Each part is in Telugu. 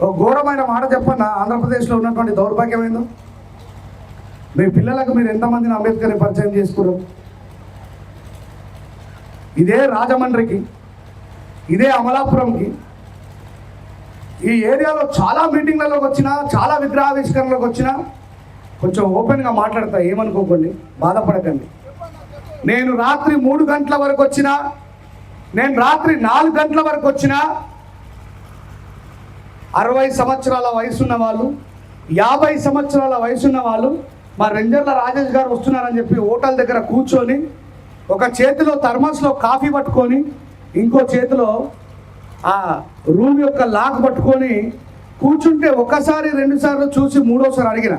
ఓ ఘోరమైన మాట చెప్పన్న ఆంధ్రప్రదేశ్లో ఉన్నటువంటి దౌర్భాగ్యం ఏందో మీ పిల్లలకు మీరు ఎంతమందిని అంబేద్కర్ని పరిచయం చేసుకున్నారు ఇదే రాజమండ్రికి ఇదే అమలాపురంకి ఈ ఏరియాలో చాలా మీటింగ్లలోకి వచ్చినా చాలా విగ్రహావిష్కరణలకు వచ్చినా కొంచెం ఓపెన్గా మాట్లాడతా ఏమనుకోకండి బాధపడకండి. నేను రాత్రి మూడు గంటల వరకు వచ్చినా నేను రాత్రి నాలుగు గంటల వరకు వచ్చినా అరవై సంవత్సరాల వయసున్న వాళ్ళు యాభై సంవత్సరాల వయసున్న వాళ్ళు మా రెంజర్ల రాజేష్ గారు వస్తున్నారని చెప్పి హోటల్ దగ్గర కూర్చొని ఒక చేతిలో థర్మస్లో కాఫీ పట్టుకొని ఇంకో చేతిలో ఆ రూమ్ యొక్క లాక్ పట్టుకొని కూర్చుంటే ఒకసారి రెండుసార్లు చూసి మూడోసారి అడిగిన.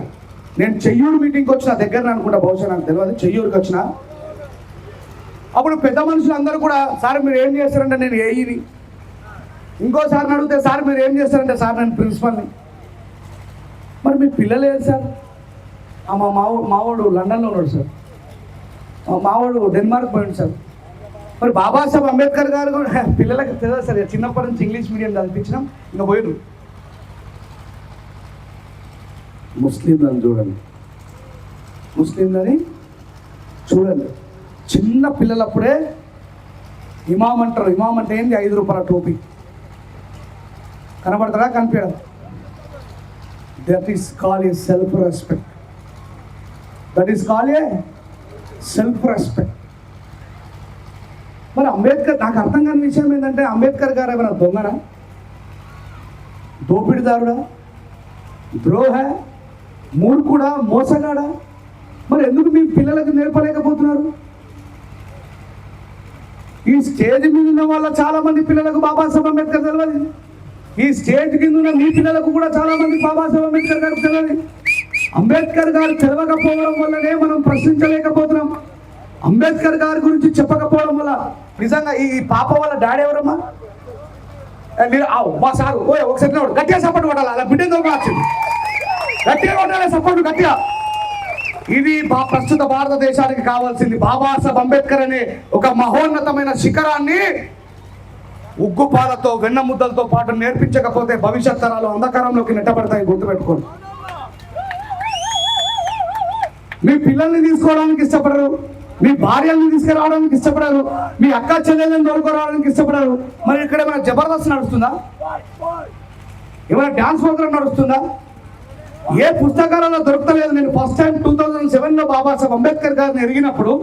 నేను చెయ్యూరు మీటింగ్కి వచ్చిన దగ్గర అనుకుంటా బహుశా నాకు తెలియదు చెయ్యూరుకి వచ్చిన. అప్పుడు పెద్ద మనుషులు అందరూ కూడా సార్ మీరు ఏం చేస్తారంటే నేను ఏఈని ఇంకోసారి అడిగితే సార్ మీరు ఏం చేస్తారంటే సార్ నేను ప్రిన్సిపల్ని. మరి మీ పిల్లలు ఏది సార్? మా మావో మావాడు లండన్లో ఉన్నాడు సార్. మా మావాడు డెన్మార్క్ పోయింది సార్. మరి బాబాసాహెబ్ అంబేద్కర్ గారు కూడా పిల్లలకు తెలియదు సార్ చిన్నప్పటి నుంచి ఇంగ్లీష్ మీడియం చదివించినాం ఇంకా పోయిరు ముస్లింలను చూడండి. ముస్లింలని చూడండి. చిన్న పిల్లలప్పుడే ఇమాం అంటారు. ఇమాం అంటే ఏంది? ఐదు రూపాయల టోపీ. కనబడతారా కనిపించడం. That is call a self respect that is call a self respect మరి అంబేద్కర్ నాకు అర్థం కాని విషయం ఏంటంటే అంబేద్కర్ గారు ఏమైనా దొంగనా? దోపిడిదారుడా? ద్రోహ? మూర్ఖుడా? మోసగాడా? మరి ఎందుకు మీ పిల్లలకు నేర్పలేకపోతున్నారు? ఈ స్టేజ్ మీద ఉన్న వాళ్ళ చాలా మంది పిల్లలకు బాబాసాహెబ్ అంబేద్కర్ తెలియదు ఈ స్టేజ్ కింద ఉన్న మీ పిల్లలకు కూడా చాలా మంది బాబాసాహెబ్ అంబేద్కర్ గారు తెలియదు. అంబేద్కర్ గారు తెలవకపోవడం వల్లనే మనం ప్రశ్నించలేకపోతున్నాం. అంబేద్కర్ గారి గురించి చెప్పకపోవడం వల్ల నిజంగా ఈ పాప వాళ్ళ డాడీ ఎవరమ్మా? మీరు మా సారు. ఓ ఒకసారి గట్టిగా సపోర్ట్ కొట్టాలి? అలా బిడ్డ వచ్చింది గట్టిగా కొట్టాలి సపోర్ట్? గట్టిగా. ఇది బా- ప్రస్తుత భారతదేశానికి కావాల్సింది బాబాసాహెబ్ అంబేద్కర్ అనే ఒక మహోన్నతమైన శిఖరాన్ని ఉగ్గుపాలతో వెన్న ముద్దలతో పాటు నేర్పించకపోతే భవిష్యత్ తరాలు అంధకారంలోకి నెట్టబడతాయి గుర్తుపెట్టుకోండి. మీ పిల్లల్ని తీసుకోవడానికి ఇష్టపడరు మీ భార్యల్ని తీసుకురావడానికి ఇష్టపడరు మీ అక్క చెల్లెళ్ళని తోలుకురావడానికి ఇష్టపడరు. మరి ఇక్కడ ఏమైనా జబర్దస్త్ నడుస్తుందా? ఏమైనా డ్యాన్స్ ప్రోగ్రామ్ నడుస్తుందా? ఏ పుస్తకాలలో దొరకలేదు నేను ఫస్ట్ టైం టూ థౌజండ్ సెవెన్లో బాబాసాహెబ్ అంబేద్కర్ గారిని ఎరిగినప్పుడు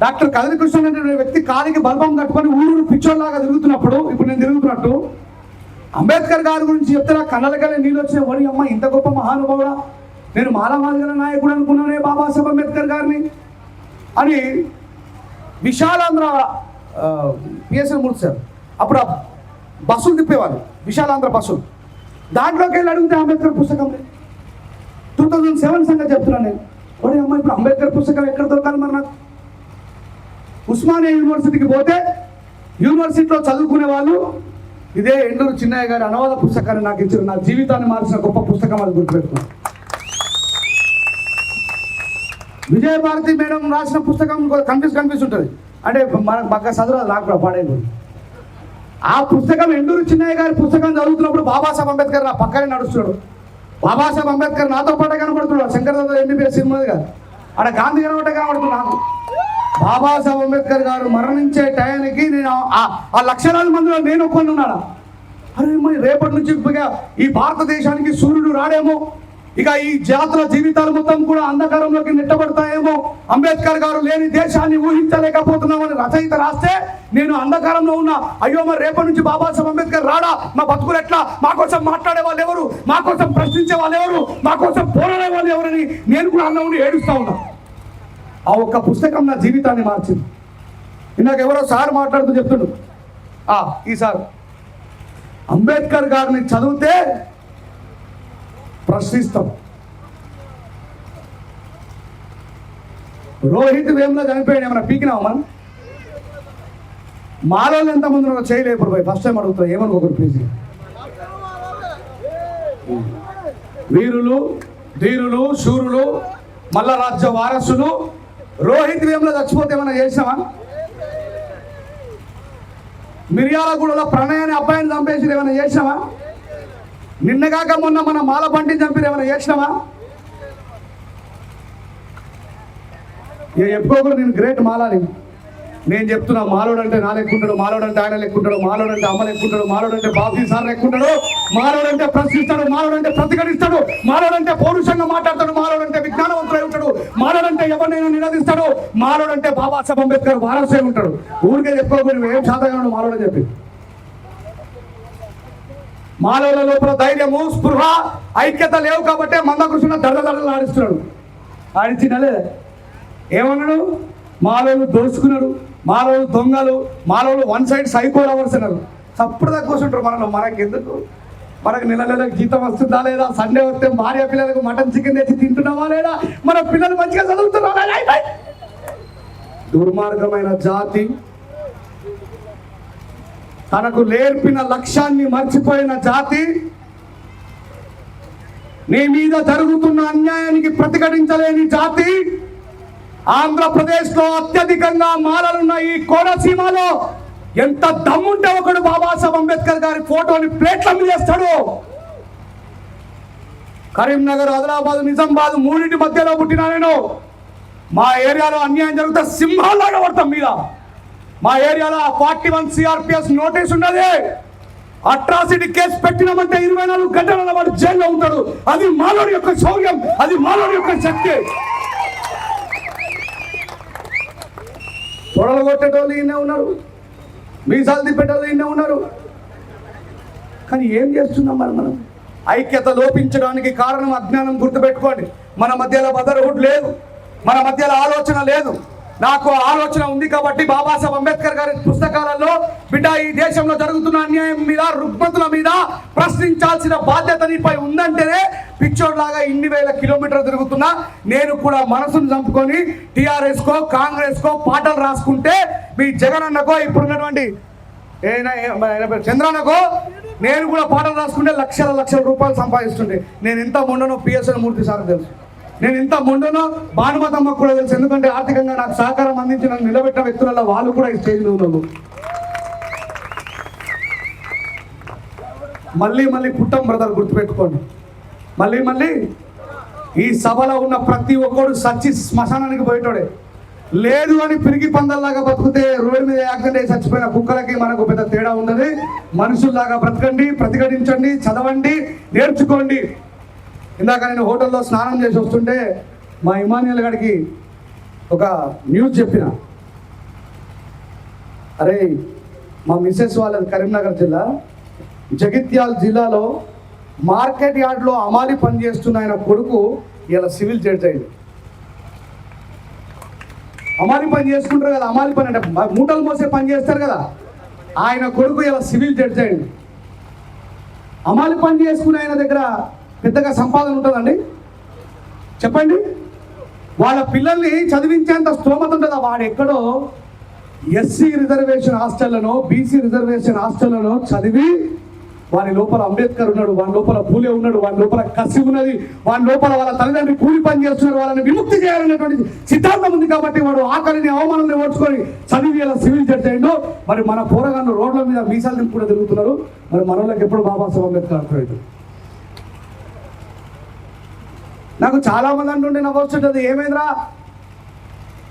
డాక్టర్ కదలి కృష్ణ అనే వ్యక్తి కాలికి బల్బం కట్టుకొని ఊరు పిచ్చోళ్ళలాగా తిరుగుతున్నప్పుడు ఇప్పుడు నేను తిరుగుతున్నట్టు అంబేద్కర్ గారి గురించి చెప్తే నా కళ్ళలకల్లే నీళ్ళు వచ్చిన వడి అమ్మ ఇంత గొప్ప మహానుభావుడా? నేను మాలమాదిగల నాయకుడు అనుకున్నానే బాబాసాహెబ్ అంబేద్కర్ గారిని అని విశాలాంధ్ర పిఎస్ఎల్ మూర్తి సార్ అప్పుడు ఆ బస్సులు తిప్పేవాళ్ళు విశాలాంధ్ర బస్సులు. దాంట్లోకి వెళ్ళి అడిగితే అంబేద్కర్ పుస్తకం టూ థౌజండ్ సెవెన్ సంగతి చెప్తున్నాను నేను. ఒరే అమ్మ ఇప్పుడు అంబేద్కర్ పుస్తకం ఎక్కడ దొరకాలి మరి నాకు? ఉస్మానియా యూనివర్సిటీకి పోతే యూనివర్సిటీలో చదువుకునే వాళ్ళు ఇదే ఎండూరు చిన్నయ్య గారి అనువాద పుస్తకాన్ని నాకు ఇచ్చిన నా జీవితాన్ని మార్చిన గొప్ప పుస్తకం అది గుర్తుపెట్టుకున్నాను విజయభారతి మేడం రాసిన పుస్తకం కన్ఫ్యూజ్ కనిపిస్తుంటుంది ఉంటుంది. అంటే మనకు బాగా చదువు నాకు కూడా ఆ పుస్తకం ఎండూరు చిన్నయ్య గారి పుస్తకం చదువుతున్నప్పుడు బాబాసాహెబ్ అంబేద్కర్ నా పక్కనే నడుస్తున్నాడు. బాబాసాహెబ్ అంబేద్కర్ నాతో పాటే కనబడుతున్నాడు. శంకర్ దాదా ఎంబీబీఎస్ సినిమాది గారు ఆడ గాంధీ కనబడే కనబడుతున్నాడు నాకు. బాబాసాహెబ్ అంబేద్కర్ గారు మరణించే టయానికి నేను ఆ- ఆ లక్షలాది మందిలో నేను ఒక్కని ఉన్నాడా అరే మరి రేపటి నుంచి ఈ భారతదేశానికి సూర్యుడు రాడేమో. ఇక ఈ జాతుల జీవితాలు మొత్తం కూడా అంధకారంలోకి నెట్టబడతాయేమో. అంబేద్కర్ గారు లేని దేశాన్ని ఊహించలేకపోతున్నామని రచయిత రాస్తే నేను అంధకారంలో ఉన్నా. అయ్యో మరి రేపటి నుంచి బాబాసాహెబ్ అంబేద్కర్ రాడా? మా బతుకులు ఎట్లా? మా కోసం మాట్లాడే వాళ్ళు ఎవరు మా కోసం ప్రశ్నించే వాళ్ళు ఎవరు మా కోసం పోరాడే వాళ్ళు ఎవరని నేను కూడా అన్న ఉండి ఏడుస్తా ఉన్నా. ఆ ఒక్క పుస్తకం నా జీవితాన్ని మార్చింది. ఇందాక ఎవరో సార్ మాట్లాడుతూ చెప్తుండు. ఆ, ఈ సార్. అంబేద్కర్ గారిని చదివితే ప్రశ్నిస్తాం. రోహిత్ వేమ్లో చనిపోయాడు ఏమైనా పీకినావా మనం? మాలో ఎంతమంది ఉన్నారో చేయలేదు ఇప్పుడు ఫస్ట్ టైం అడుగుతున్నా ఏమనుకోకరు ప్లీజ్ వీరులు ధీరులు శూరులు మల్ల రాజ్య వారసులు రోహిత్ వేమ్లో చచ్చిపోతే ఏమైనా చేసినావా? మిర్యాలగూడలో ప్రణయాన్ని అబ్బాయిని చంపేసి ఏమైనా చేసినావా? నిన్నగాక మొన్న మన మాల బండిని చంపిన ఏమైనా చేసినావా? ఎప్పుడో కూడా నేను గ్రేట్ మాలాని. నేను చెప్తున్నా మాలోడు అంటే నా లెక్కుంటాడు ఆయన లెక్కుంటాడు మాలోడు అమ్మ లెక్కుంటాడు మాలోడు బాబీ సార్ లెక్కుంటాడు మాలోడు ప్రశ్నిస్తాడు మాలోడు ప్రతిఘటిస్తాడు మాలోడు పౌరుషంగా మాట్లాడతాడు మాలోడంటే విజ్ఞానవంతుడై ఉంటాడు మాలోడు ఎవరినైనా నినదిస్తాడు మాలోడు బాబా బాబాసాహెబ్ అంబేద్కర్ వారసే ఉంటాడు. ఊరికే చెప్పుకోకపోయి నువ్వు ఏం శాతగా మాలోడు చెప్పి. మానవుల లోపల ధైర్యము స్పృహ ఐక్యత లేవు కాబట్టి మందకృష్ణ దడ దడలు ఆడిస్తున్నాడు ఆడించినలే ఏమన్నాడు? మాలో దోచుకున్నాడు. మానవులు దొంగలు మానవులు వన్ సైడ్ సైకో లవర్స్ అన్నారు తప్పుడు కూర్చుంటారు మనలో. మనకి ఎందుకు మనకు నెల నెలకు జీతం వస్తుందా లేదా? సండే వస్తే భార్య పిల్లలకు మటన్ చికెన్ తెచ్చి తింటున్నావా లేదా? మన పిల్లలు మంచిగా చదువుతున్నారా దుర్మార్గమైన జాతి తనకు నేర్పిన లక్ష్యాన్ని మర్చిపోయిన జాతి నీ మీద జరుగుతున్న అన్యాయానికి ప్రతిఘటించలేని జాతి ఆంధ్రప్రదేశ్లో అత్యధికంగా మాలలున్న ఈ కోనసీమలో ఎంత దమ్ముంటే ఒకడు బాబాసాహెబ్ అంబేద్కర్ గారి ఫోటోని ప్లేట్ల మీద చేస్తాడు కరీంనగర్ ఆదిలాబాద్ నిజామాబాద్ మూడింటి మధ్యలో పుట్టినా నేను. మా ఏరియాలో అన్యాయం జరిగితే సింహాలాగా పడతాం మీద. మా ఏరియాలో ఫార్టీ వన్ సిఆర్పిఎస్ నోటీస్ ఉన్నది. అట్రాసిటీ కేసు పెట్టినామంటే ఇరవై నాలుగు గంటల వాడు జైల్లో ఉంటాడు. అది మాలోడి యొక్క శౌర్యం అది మాలోడి యొక్క శక్తి. పొడలు కొట్టేటోళ్ళు ఈయనే ఉన్నారు. మీసాలు తిప్పేటోళ్ళు ఈయనే ఉన్నారు. కానీ ఏం చేస్తున్నాం మరి మనం? ఐక్యత లోపించడానికి కారణం అజ్ఞానం గుర్తుపెట్టుకోండి. మన మధ్యలో బదర్హుడ్ లేదు. మన మధ్యలో ఆలోచన లేదు. నాకు ఆలోచన ఉంది కాబట్టి బాబాసాహెబ్ అంబేద్కర్ గారి పుస్తకాలలో బిడ్డ ఈ దేశంలో జరుగుతున్న అన్యాయం మీద రుగ్మతుల మీద ప్రశ్నించాల్సిన బాధ్యత నీపై ఉందంటేనే పిచ్చోడ్లాగా ఇన్ని వేల కిలోమీటర్లు తిరుగుతున్నా. నేను కూడా మనసును చంపుకొని టీఆర్ఎస్కో కాంగ్రెస్కో పాటలు రాసుకుంటే మీ జగన్ అన్నకో ఇప్పుడున్నటువంటి ఏ- చంద్రన్నకో నేను కూడా పాటలు రాసుకుంటే లక్షల లక్షల రూపాయలు సంపాదిస్తుండే. నేను ఎంత మొండనో పిఎస్ఎల్ మూర్తి సార్ తెలుసు. నేను ఇంత మొండనో భానుమతమ్మకు కూడా తెలుసు. ఎందుకంటే ఆర్థికంగా నాకు సహకారం అందించి నన్ను నిలబెట్టిన వ్యక్తులలో వాళ్ళు కూడా ఈ స్టేజ్ ఉన్నారు. మళ్ళీ మళ్ళీ పుట్టం బ్రదర్ గుర్తుపెట్టుకోండి. మళ్ళీ మళ్ళీ ఈ సభలో ఉన్న ప్రతి ఒక్కడు సచ్చి శ్మశానానికి పోయేటోడే. లేదు అని పిరిగి పందల్లాగా బతుకుతే రోడ్డు మీద యాక్సిడెంట్ అయి చచ్చిపోయిన కుక్కలకి మనకు పెద్ద తేడా ఉన్నది. మనుషుల్లాగా బ్రతకండి ప్రతిఘటించండి చదవండి నేర్చుకోండి. ఇందాక నేను హోటల్లో స్నానం చేసి వస్తుంటే మా ఇమానియల్ గడికి ఒక న్యూస్ చెప్పిన. అరే మా మిస్సెస్ వాళ్ళది కరీంనగర్ జిల్లా జగిత్యాల జిల్లాలో మార్కెట్ యార్డ్లో అమాలి పనిచేస్తున్న ఆయన కొడుకు ఇలా సివిల్ జడ్జ్ అయింది అమాలి పని చేసుకుంటారు కదా అమాలి పని అంటే మూటలు మోసే పని చేస్తారు కదా. ఆయన కొడుకు ఇలా సివిల్ జడ్జ్ అయింది అమాలి పని చేసుకునే ఆయన దగ్గర పెద్దగా సంపాదన ఉంటుందండి. చెప్పండి. వాళ్ళ పిల్లల్ని చదివించేంత స్తోమత ఉంటుందా? వాడు ఎక్కడో ఎస్సీ రిజర్వేషన్ హాస్టళ్ళను బీసీ రిజర్వేషన్ హాస్టళ్ళను చదివి వాని లోపల అంబేద్కర్ ఉన్నాడు వాని లోపల పూలే ఉన్నాడు వాని లోపల కసి ఉన్నది వాని లోపల వాళ్ళ తల్లిదండ్రి కూలి పని చేస్తున్నారు వాళ్ళని విముక్తి చేయాలనేటువంటి సిద్ధాంతం ఉంది కాబట్టి వాడు ఆకలిని అవమానాన్ని ఓడ్చుకొని చదివి ఇలా సివిల్ జడ్జ్ అయ్యిండు. మరి మన పోరగాళ్ళు రోడ్ల మీద మీసాలు నింపు తిరుగుతున్నారు. మరి మన వాళ్ళకి ఎప్పుడు బాబాసాహెబ్ అంబేద్కర్ అర్థమవుతుంది నాకు చాలా మంది అంటుండే నాకు వస్తుంటుంది ఏమైందిరా?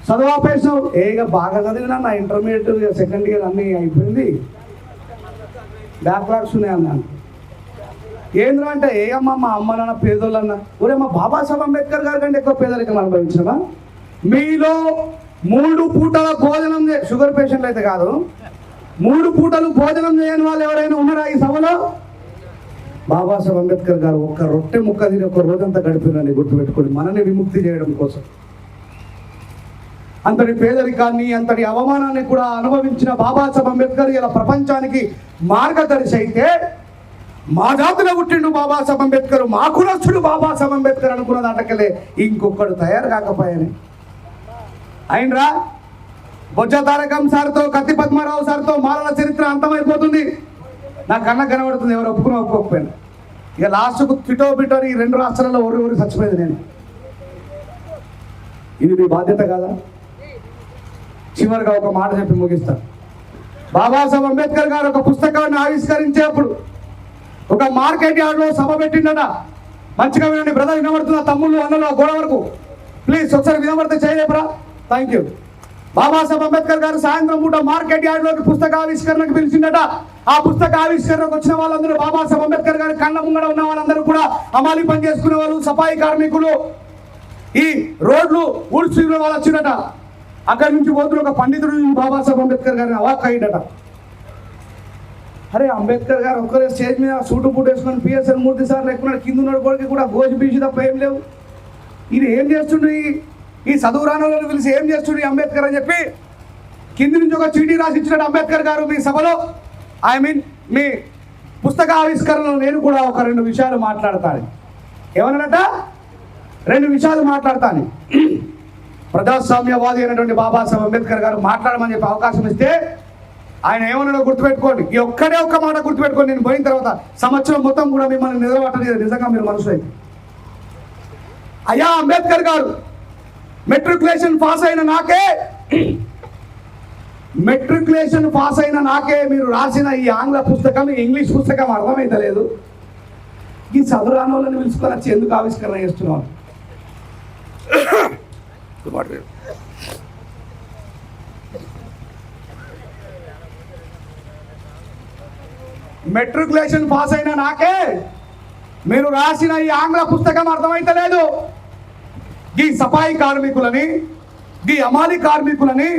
చదువు ఏ ఇక బాగా చదివినా నా ఇంటర్మీడియట్ సెకండ్ ఇయర్ అన్నీ అయిపోయింది. బ్యాక్లాగ్స్ ఉన్నాయి అన్నాను ఏంద్రా అంటే ఏ అమ్మ మా అమ్మ నాన్న పేదోళ్ళు అన్న ఒరే మా బాబాసాహెబ్ అంబేద్కర్ గారి కంటే ఎక్కువ పేదరికం అనుభవించినవా? మీలో మూడు పూటల భోజనం షుగర్ పేషెంట్లు అయితే కాదు. మూడు పూటలు భోజనం చేయని వాళ్ళు ఎవరైనా ఉన్నారా ఈ సభలో? బాబాసాహెబ్ అంబేద్కర్ గారు ఒక్క రొట్టె ముక్క తిని ఒక రోజంతా గడిపినని గుర్తుపెట్టుకోండి మనని విముక్తి చేయడం కోసం. అంతటి పేదరికాన్ని అంతటి అవమానాన్ని కూడా అనుభవించిన బాబాసాహెబ్ అంబేద్కర్ ఇలా ప్రపంచానికి మార్గదర్శి అయితే మా జాతిలో పుట్టిండు బాబాసాహెబ్ అంబేద్కర్ మా కులస్తుడు బాబాసాహెబ్ అంబేద్కర్ అనుకున్న దాటకలే ఇంకొకడు తయారు కాకపోయాని. అయినరా? బొజ్జ తారకం సార్తో కత్తి పద్మారావు సార్తో మాలల చరిత్ర అంతమైపోతుంది. నా కన్న కనబడుతుంది ఎవరు ఒప్పుకున్నా ఒప్పుకోకపోయినా. ఇక లాస్ట్కు పిటో బిటో ఈ రెండు రాష్ట్రాల్లో ఊరి ఊరి చచ్చిపోయింది నేను. ఇది మీ బాధ్యత కాదా? చివరిగా ఒక మాట చెప్పి ముగిస్తాను బాబాసాహెబ్ అంబేద్కర్ గారు ఒక పుస్తకాన్ని ఆవిష్కరించేప్పుడు ఒక మార్కెట్ యార్డ్లో సభ పెట్టిండట. మంచిగా వినండి బ్రదర్ వినబడుతున్న తమ్ముళ్ళు అన్నలు ఆ గోడ వరకు? ప్లీజ్ ఒకసారి వినబడితే చేయలేపరా. థ్యాంక్ యూ బాబాసాహెబ్ అంబేద్కర్ గారు సాయంత్రం పూట మార్కెట్ యార్డ్లోకి పుస్తక ఆవిష్కరణకు పిలిచిండట ఆ పుస్తక ఆవిష్కరణకు వచ్చిన వాళ్ళందరూ బాబాసాహెబ్ అంబేద్కర్ గారి కళ్ళ ముంగడ ఉన్న వాళ్ళందరూ కూడా అమాలి పని చేసుకునే వాళ్ళు సఫాయి కార్మికులు. ఈ రోడ్లు ఊడ్చుకునే వాళ్ళు వచ్చినట అక్కడి నుంచి పోతున్న ఒక పండితుడు బాబాసాహెబ్ అంబేద్కర్ గారిని అవాక్ అయ్యిందట అరే అంబేద్కర్ గారు ఒక్కరే స్టేజ్ మీద సూటు బూట్ వేసుకొని పిఎస్ఎన్ మూర్తి సార్ లేకున్నాడు కింద ఉన్న కూడా గోజు పీసి తప్ప ఏం లేవు. ఇది ఏం చేస్తుండ్రు ఈ ఈ చదువు పిలిచి ఏం చేస్తుంది అంబేద్కర్ అని చెప్పి కింది నుంచి ఒక చీటీ రాసి ఇచ్చినట్టు అంబేద్కర్ గారు మీ సభలో ఐ మీన్ మీ పుస్తక ఆవిష్కరణలో నేను కూడా ఒక రెండు విషయాలు మాట్లాడతాను. ఏమన్నాడట రెండు విషయాలు మాట్లాడతాను. ప్రజాస్వామ్యవాది అయినటువంటి బాబాసాహెబ్ అంబేద్కర్ గారు మాట్లాడమని చెప్పి అవకాశం ఇస్తే ఆయన ఏమన్నాడో గుర్తుపెట్టుకోండి. ఈ ఒక్కడే ఒక్క మాట గుర్తుపెట్టుకోండి. నేను పోయిన తర్వాత సంవత్సరం మొత్తం కూడా మిమ్మల్ని నిద్రపట్టలేదు నిజంగా మీరు మనుషులైతే అయ్యా అంబేద్కర్ గారు మెట్రికులేషన్ పాస్ అయిన నాకే మెట్రికులేషన్ పాస్ అయిన నాకే మీరు రాసిన ఈ ఆంగ్ల పుస్తకం ఇంగ్లీష్ పుస్తకం అర్థమైతలేదు ఈ చదురాని వాళ్ళని పిలుచుకొని వచ్చి ఎందుకు ఆవిష్కరణ చేస్తున్నారు మెట్రికులేషన్ పాస్ అయిన నాకే మీరు రాసిన ఈ ఆంగ్ల పుస్తకం అర్థమైతలేదు ఈ సఫాయి కార్మికులని ఈ అమాలి కార్మికులని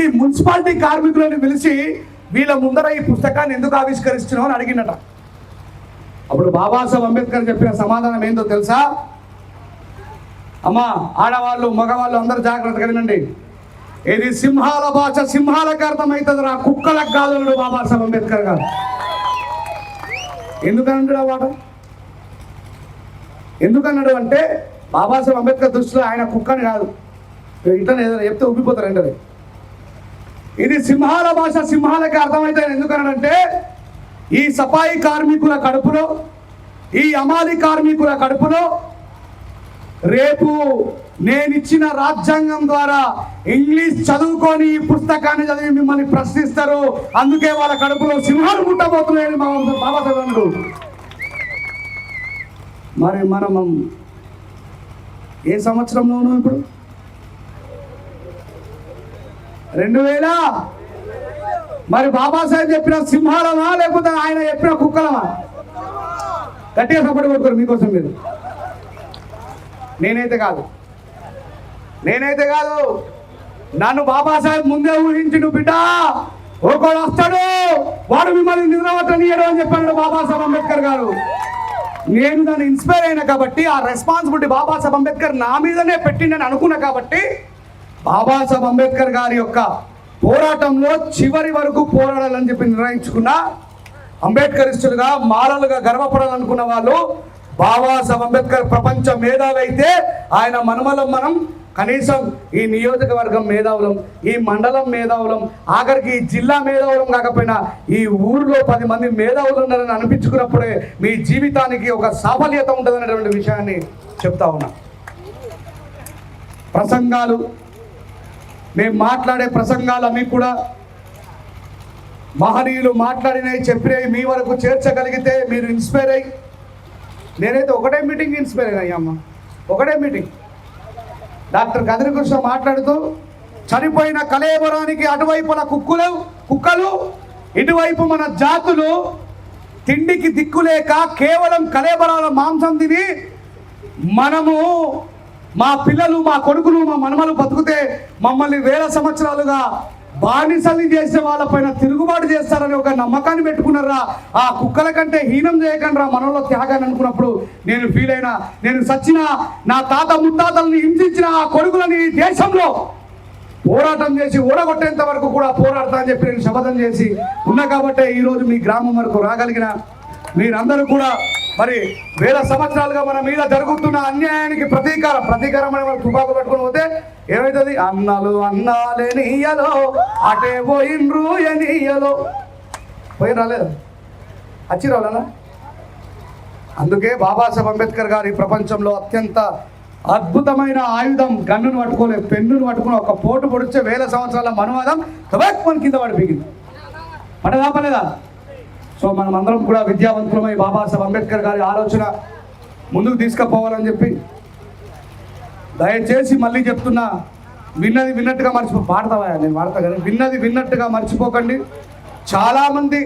ఈ మున్సిపాలిటీ కార్మికులని పిలిచి వీళ్ళ ముందర ఈ పుస్తకాన్ని ఎందుకు ఆవిష్కరిస్తున్నావు అని అడిగినట అప్పుడు బాబాసాహెబ్ అంబేద్కర్ చెప్పిన సమాధానం ఏందో తెలుసా? అమ్మా ఆడవాళ్ళు మగవాళ్ళు అందరూ జాగ్రత్తగా వినండి. ఇది సింహాల భాష సింహాలకు అర్థమవుతుంది రా కుక్కలకు కాదు బాబాసాహెబ్ అంబేద్కర్ గారు. ఎందుకన్నాడు వాడు? ఎందుకన్నాడు అంటే బాబాసాహెబ్ అంబేద్కర్ దృష్టిలో ఆయన కుక్కని కాదు. ఇట్లా ఏదైనా చెప్తే ఉబ్బిపోతారు అంటే ఇది సింహాల భాష సింహాలకి అర్థమైతే ఎందుకనంటే ఈ సఫాయి కార్మికుల కడుపులో ఈ అమాలి కార్మికుల కడుపులో రేపు నేనిచ్చిన రాజ్యాంగం ద్వారా ఇంగ్లీష్ చదువుకొని ఈ పుస్తకాన్ని చదివి మిమ్మల్ని ప్రశ్నిస్తారు. అందుకే వాళ్ళ కడుపులో సింహాలు ముట్టబోతున్నాయని మా బాబాసాహెబ్ అన్నారు. మరి మనం ఏ సంవత్సరంలో ఉన్నావు ఇప్పుడు? రెండు వేల మరి బాబాసాహెబ్ చెప్పిన సింహాలమా లేకపోతే ఆయన చెప్పిన కుక్కలమా గట్టిగా సపోర్ట్ కొడుకోరు మీకోసం మీరు. నేనైతే కాదు. నేనైతే కాదు. నన్ను బాబాసాహెబ్ ముందే ఊహించిండు బిడ్డ. ఒకడు వస్తాడు. వాడు మిమ్మల్ని నిద్రవట్టనీయడు అని చెప్పాడు బాబాసాహెబ్ అంబేద్కర్ గారు. నేను దాన్ని ఇన్స్పైర్ అయినా కాబట్టి ఆ రెస్పాన్సిబిలిటీ బాబాసాహెబ్ అంబేద్కర్ నా మీదనే పెట్టిండని అనుకున్నా కాబట్టి బాబాసాహెబ్ అంబేద్కర్ గారి యొక్క పోరాటంలో చివరి వరకు పోరాడాలని చెప్పి నిర్ణయించుకున్నా అంబేద్కరిస్టులుగా మాలలుగా గర్వపడాలనుకున్న వాళ్ళు బాబాసాహెబ్ అంబేద్కర్ ప్రపంచ మేధావి అయితే ఆయన మనమలం మనం కనీసం ఈ నియోజకవర్గం మేధావులం ఈ మండలం మేధావులం ఆఖరికి ఈ జిల్లా మేధావులం కాకపోయినా ఈ ఊరిలో పది మంది మేధావులు ఉన్నారని అనిపించుకున్నప్పుడే మీ జీవితానికి ఒక సాఫల్యత ఉంటుందనేటువంటి విషయాన్ని చెప్తా ఉన్నా. ప్రసంగాలు మేము మాట్లాడే ప్రసంగాలన్నీ కూడా మహనీయులు మాట్లాడినవి చెప్పినవి మీ వరకు చేర్చగలిగితే మీరు ఇన్స్పైర్ అయ్యి నేనైతే ఒకటే మీటింగ్ ఇన్స్పైర్ అయ్యా అమ్మ ఒకటే మీటింగ్ డాక్టర్ కృష్ణ మాట్లాడుతూ చనిపోయిన కలేబరానికి అటువైపున కుక్కులు కుక్కలు ఇటువైపు మన జాతులు తిండికి దిక్కులేక కేవలం కలేబరాల మాంసం తిని మనము మా పిల్లలు మా కొడుకులు మా మనమలు బతుకుతే మమ్మల్ని వేల సంవత్సరాలుగా బానిసల్ని చేసే వాళ్ళపైన తిరుగుబాటు చేస్తారని ఒక నమ్మకాన్ని పెట్టుకున్నారా? ఆ కుక్కల కంటే హీనం చేయకండి రా మనలో త్యాగాన్ని అనుకున్నప్పుడు నేను ఫీల్ అయినా నేను సచ్చిన నా తాత ముత్తాతల్ని హింసించిన ఆ కొడుకులని దేశంలో పోరాటం చేసి ఓడగొట్టేంత వరకు కూడా పోరాడతా అని చెప్పి నేను శపథం చేసి ఉన్నా కాబట్టే ఈరోజు మీ గ్రామం వరకు రాగలిగిన. మీరందరూ కూడా మరి వేల సంవత్సరాలుగా మన మీద జరుగుతున్న అన్యాయానికి ప్రతీకారం ప్రతీకారం అని మనం తుపాకు పట్టుకొని పోతే ఏమవుతుంది అన్నలు అన్నాలే నీయలో అటే పోయిన్రు ఎనియలో పోయి రాలేదు వచ్చి రావాలన్నా అందుకే బాబాసాహెబ్ అంబేద్కర్ గారి ప్రపంచంలో అత్యంత అద్భుతమైన ఆయుధం గన్నును పట్టుకోలే పెన్నును పట్టుకుని ఒక పోటు పొడిచే వేల సంవత్సరాల మనువాదం తబాక్ మన కింద పడిపోయింది. పడదా పడదా సో మనం అందరం కూడా విద్యావంతులమై బాబాసాహెబ్ అంబేద్కర్ గారి ఆలోచన ముందుకు తీసుకుపోవాలని చెప్పి దయచేసి మళ్ళీ చెప్తున్నా విన్నది విన్నట్టుగా మర్చిపో పాడతావా? నేను పాడతా కానీ విన్నది విన్నట్టుగా మర్చిపోకండి. చాలామంది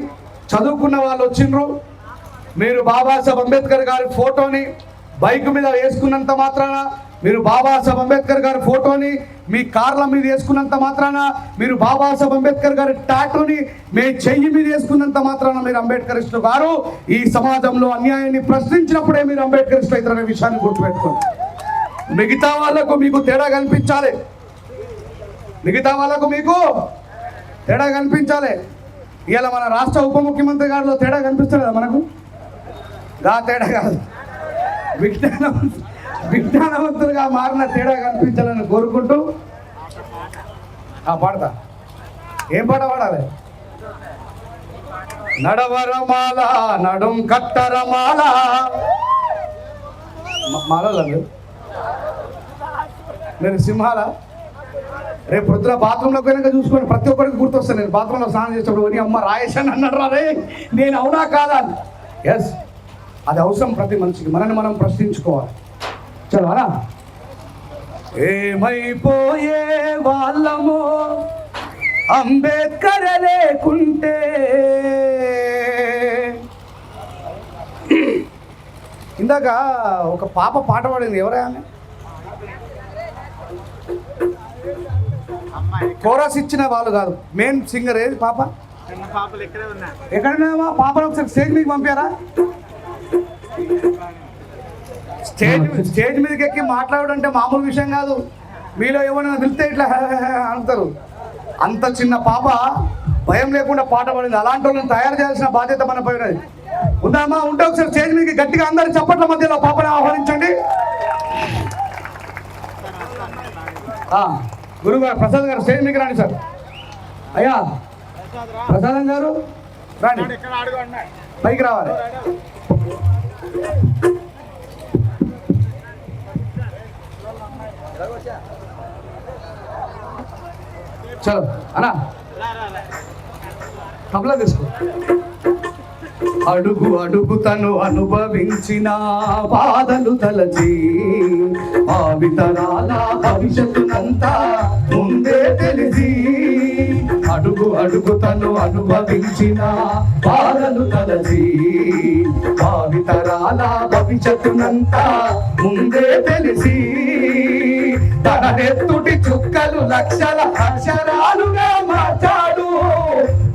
చదువుకున్న వాళ్ళు వచ్చిండ్రు. మీరు బాబాసాహెబ్ అంబేద్కర్ గారి ఫోటోని బైక్ మీద వేసుకున్నంత మాత్రాన మీరు బాబాసాహెబ్ అంబేద్కర్ గారి ఫోటోని మీ కార్ల మీద వేసుకున్నంత మాత్రాన మీరు బాబాసాహెబ్ అంబేద్కర్ గారి టాటూని మీ చెయ్యి మీద వేసుకున్నంత మాత్రాన మీరు అంబేద్కరిస్టులు గారు ఈ సమాజంలో అన్యాయాన్ని ప్రశ్నించినప్పుడే మీరు అంబేద్కరిస్టులు అవుతారనే విషయాన్ని గుర్తుపెట్టుకోండి. మిగతా వాళ్ళకు మీకు తేడా కనిపించాలి మిగతా వాళ్ళకు మీకు తేడా కనిపించాలి ఇలా మన రాష్ట్ర ఉప ముఖ్యమంత్రి గారిలో తేడా కనిపిస్తుంది కదా మనకు? గా తేడా కాదు. విజ్ఞానం విజ్ఞానవంతులుగా మారిన తేడా కనిపించాలని కోరుకుంటూ ఆ పాడతా. ఏం పాట పాడాలి? నడవరమాల నడుం కట్టరమాల. మ- నేను సింహాల? రేపు పొద్దున బాత్రూంలోకి వెనక చూసుకొని ప్రతి ఒక్కరికి గుర్తొస్తాను. నేను బాత్రూంలో స్నానం చేసేటప్పుడు నీ అమ్మ రాయేశాను అన్నాడు రే నేను అవునా కాదా? ఎస్ అది అవసరం ప్రతి మనిషికి. మనల్ని మనం ప్రశ్నించుకోవాలి. చదవాలా? ఏమైపోయే వాళ్ళము? అంబేద్కర్ లేకుంటే ఇందాక ఒక పాప పాట పాడింది. ఎవరే ఆమె? కోరస్ ఇచ్చిన వాళ్ళు కాదు. మెయిన్ సింగర్ ఏది పాప? పాపలు ఎక్కడైనా పాపను ఒకసారి స్టేజ్ మీదకి పంపారా? స్టేజ్ స్టేజ్ మీదకి ఎక్కి మాట్లాడడం అంటే మామూలు విషయం కాదు. మీలో ఏమైనా పిలిస్తే ఇట్లా అంటారు అంత చిన్న పాప భయం లేకుండా పాట పాడింది. అలాంటి వాళ్ళని తయారు చేయాల్సిన బాధ్యత మన పైన ఉందామా ఉంటే ఒకసారి స్టేజ్ మీదకి గట్టిగా అందరి చప్పట్ల మధ్యలో పాపని ఆహ్వానించండి. ఆ, గురుగారు ప్రసాద్ గారు స్టేజ్ మీదకి రండి సార్. అయ్యా ప్రసాదం గారు రండి. పైకి రావాలి. చలో అనా తబలా తీసుకో. అడుగు అడుగు తను అనుభవించిన బాధలు తలచి ఆ వితరాల భవిష్యత్తునంతా ముందే తెలిసి అడుగు అడుగు తను అనుభవించిన బాధలు తలచి భావితరాల భవిష్యత్తునంతా ముందే తెలిసి తన నెత్తుటి చుక్కలు లక్షల అక్షరాలుగా మార్చాడు.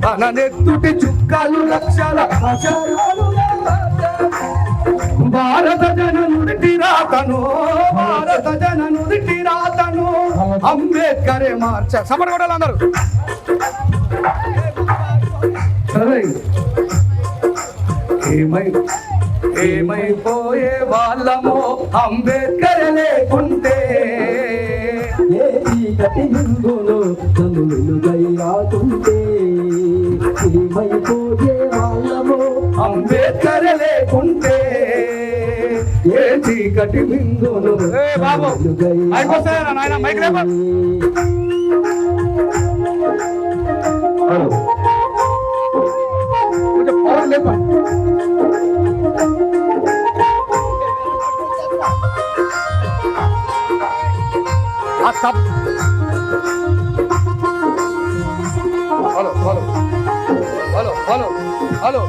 తన నెత్తుటి చుక్కలు లక్షల అక్షరాలుగా భారత జన నుడిటి రాతను భారత జన నుడిటి అంబేద్కరే మార్చ. సమర్ కొడాలి అందరూ ఏమై ఏమైపోయే వాళ్ళమో అంబేద్కర్ లేకుంటే. చీకటి ఏమైపోయే వాళ్ళమో అంబేద్కర్ లేకుంటే. ఏ చీకటి బిందులు hello hello hello hello hello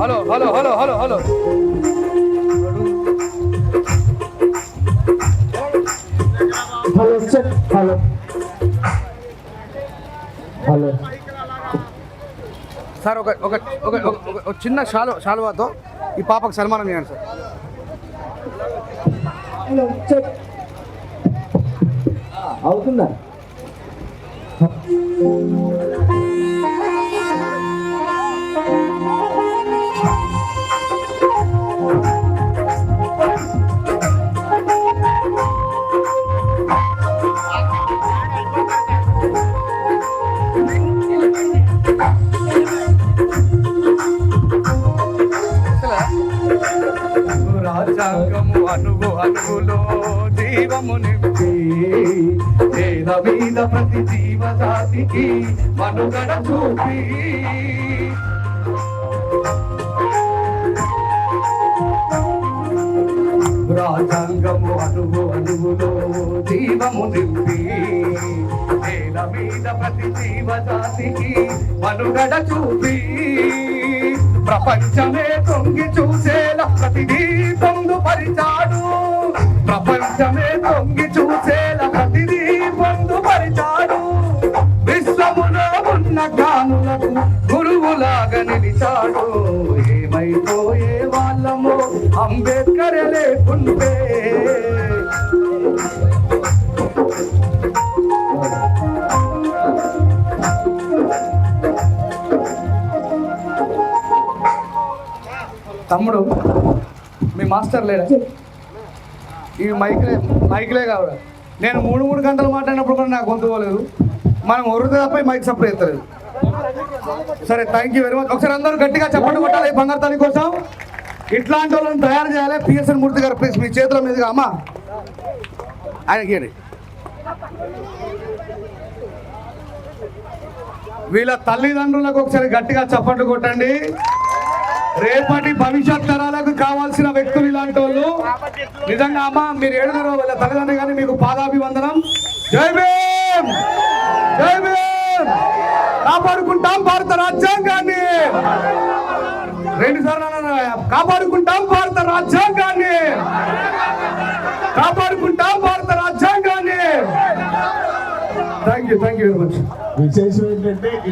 hello hello hello hello hello. Hello check hello. Hello. Sir ఒక ఒక ఒక ఒక- చిన్న శాలు శాలువాతో ఈ పాపకు సన్మానం చేయండి సార్. అవుతుందా? మార్గము రాజ్యాంగము అణువు అణువులో జీవము నింపి నేల మీద ప్రతి జీవజాతికి మనుగడ చూపి. రాజాంగము అనుభవ అణువులో జీవము నింపి నేల మీద ప్రతి జీవజాతికి మనుగడ చూపి. ప్రపంచమే తొంగి చూసేలా ప్రతిదీ పొందుపరిచాడు ప్రపంచమే తొంగి చూసేలా ప్రతిదీ పొందుపరిచాడు. విశ్వములో ఉన్న జ్ఞానులకు గురువులాగా నిలిచాడు. ఏమైపోయే వాళ్ళము అంబేద్కర్ లేకుంటే. తమ్ముడు మాస్టర్ లేడా? ఈ మైక్లే మైక్లే కావాలి? నేను మూడు మూడు గంటలు మాట్లాడినప్పుడు కూడా నాకు గొంతుకోలేదు మనం ఒరుదు తప్ప మైక్ సప్లై ఎత్తలేదు సరే థ్యాంక్ యూ వెరీ మచ్ ఒకసారి అందరూ గట్టిగా చెప్పండి కొట్టాలి. బంగారు తల్లి కోసం ఇట్లాంటి వాళ్ళని తయారు చేయాలి. పిఎస్ఎన్ మూర్తి గారు ప్లీజ్ మీ చేతుల మీదుగా. అమ్మా ఆయనకి వీళ్ళ తల్లిదండ్రులకు ఒకసారి గట్టిగా చప్పట్లు కొట్టండి. రేపటి భవిష్యత్ తరాలకు కావాల్సిన వ్యక్తులు ఇలాంటి వాళ్ళు. నిజంగా అమ్మ మీరు ఏడుదరో వాళ్ళ తల్లిదండ్రులు కానీ మీకు పాదాభివందనం. జై భీమ్! జై భీమ్! కాపాడుకుంటాం భారత రాజ్యాంగాన్ని. రెండు సార్లు కాపాడుకుంటాం భారత రాజ్యాంగాన్ని. కాపాడుకుంటాం భారత రాజ్యాంగాన్ని. Thank you thank you very much విశేషం ఏంటంటే